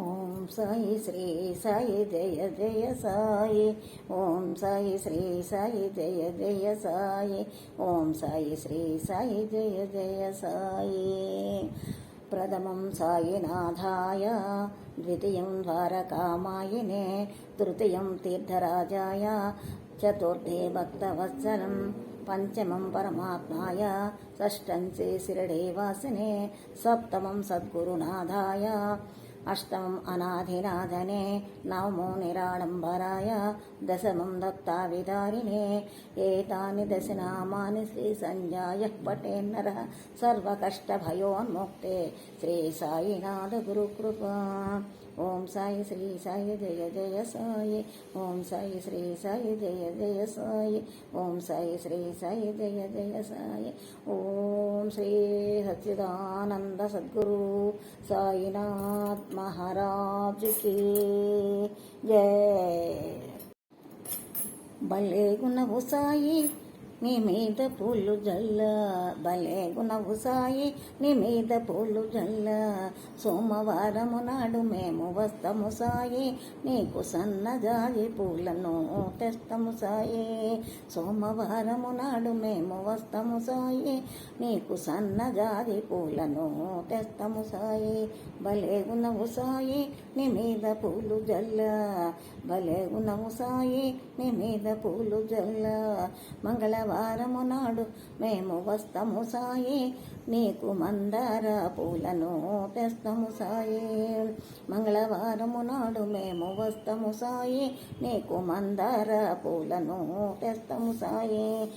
ఓం సాయి శ్రీ సాయి జయ జయ సాయి. ఓం సాయి శ్రీ సాయి జయ జయ సాయి. ఓం సాయి శ్రీ సాయి జయ జయ సాయి. ప్రథమం సాయినాథాయ ద్వితీయం ద్వారకామాయినే తృతీయం తీర్థరాజాయ చతుర్థే భక్తవత్సలం పంచమం పరమాత్మాయ షష్టం శ్రీ శిరడేవాసినే సప్తమం సద్గురునాథాయ అష్టమం అనాధినాథనే నవమో నిరాడంబరాయ దశమం దత్తావిదారిణే ఏతాని దశనామాని శ్రీ సంజాయ పటేన్నర సర్వకష్టభయోన్ముక్తే శ్రీ సాయినాథ గురుకృపా ఓం సాయి శ్రీ సాయి జయ జయ సాయి. ఓం సాయి శ్రీ సాయి జయ జయ సాయి. ఓం సాయి శ్రీ సాయి జయ జయ సాయి. ఓం శ్రీ సచ్చిదానంద సద్గురు సాయినాథ్ మహారాజుకి జయ భలేగునవు సాయి. నీ మీద పూలు జల్ల భలే భలేగునవు సాయి. నీ మీద పూలు జల్ల సోమవారము నాడు మేము వస్తము సాయి. నీకు సన్నజాజి పూలను తెస్తము సాయి. సోమవారము నాడు మేము వస్తము సాయి. నీకు సన్నజాజి పూలను తెస్తము సాయి. భలే భలేగునవు సాయి. నీ మీద పూలు జల్ల భలే భలేగునవు సాయి. నీ మీద పూలు జల్ల. మంగళవారం వారము నాడు మేము వస్తము సాయే. నీకు మందార పూలను తెస్తము సాయి. మంగళవారము నాడు మేము వస్తము సాయి. నీకు మందార పూలను తెస్తము సాయి.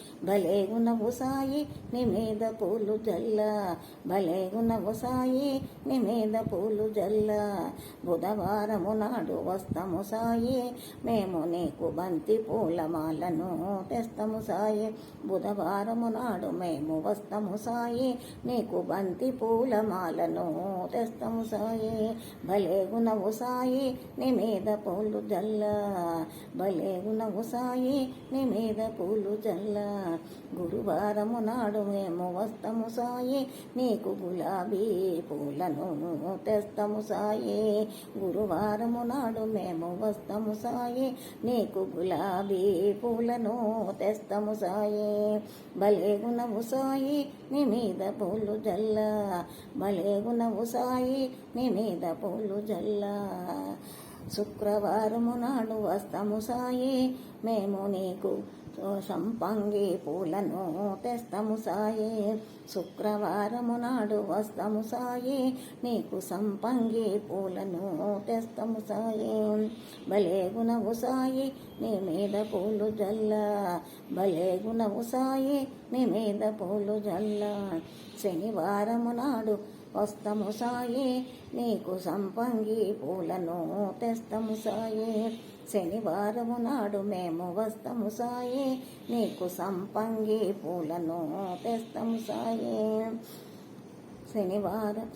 ఉన్నవు సాయి నీ మీద పూలు జల్ల. భలేగునవు సాయి నీ మీద పూలు జల్ల. బుధవారము నాడు వస్తము సాయి. మేము నీకు బంతి పూలమాలను తెస్తము సాయి. బుధవారము నాడు మేము వస్తము సాయి. నీకు బంతి పూలమాలను తెస్తము సాయి. భలేగునవు సాయి నీ మీద పూలు జల్ల. భలేగునవు సాయి నీ మీద పూలు జల్ల. గురువారము నాడు మేము వస్తము సాయి నీకు గులాబీ పూలను తెస్తము సాయి. గురువారము నాడు మేము వస్తము సాయి నీకు గులాబీ పూలను తెస్తము సాయి. భలేగునవు సాయి నీ మీద పూలు జల్ల భలేగునవు సాయి నీ మీద పూలు జల్లా. శుక్రవారము నాడు వస్తము సాయే. మేము నీకు సంపంగి పూలను తెస్తము సాయే. శుక్రవారము నాడు వస్తము సాయే. నీకు సంపంగి పూలను తెస్తము భలే గుణము సాయి నీ మీద పూలు జల్ల. భలేగునవు సాయి నీ మీద పూలు జల్ల. శనివారము నాడు వస్తము సాయే నీకు సంపంగి పూలను తెస్తము సాయే. శనివారము నాడు మేము వస్తము సాయే నీకు సంపంగి పూలను తెస్తము సాయే. శనివారం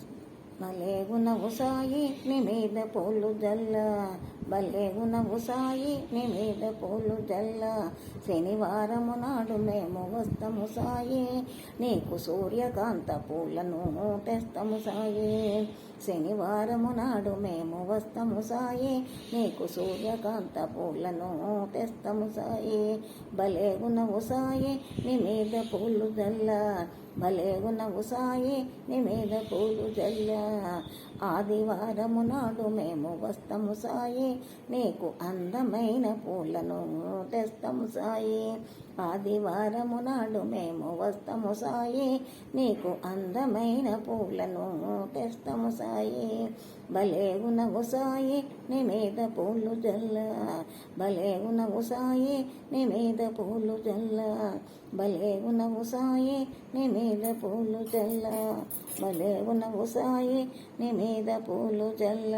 భలేగునవు సాయి నీ మీద పూలు జల్ల. భలేగునవు సాయి నీ మీద పూలు జల్ల శనివారము నాడు మేము వస్తము సాయి నీకు సూర్యకాంత పూలను తెస్తము సాయి. శనివారము నాడు మేము వస్తము సాయి నీకు సూర్యకాంత పూలను తెస్తము సాయి. భలేగునవు సాయి నీ మీద పూలు జల్ల భలే గుణము సాయి నీ మీద పూలు జల్ల ఆదివారము నాడు మేము వస్తము సాయి నీకు అందమైన పూలను తెస్తాము సాయి. ఆదివారము నాడు మేము వస్తాము సాయి. నీకు అందమైన పూలను తెస్తాము సాయి. భలేగునవు సాయి నీ మీద పూలు జల్ల. భలేగునవు సాయి నీ మీద పూలు జల్ల. భలేగునవు సాయి నీ మీద పూలు జల్ల. భలేగునవు సాయి నీ మీద పూలు జల్ల.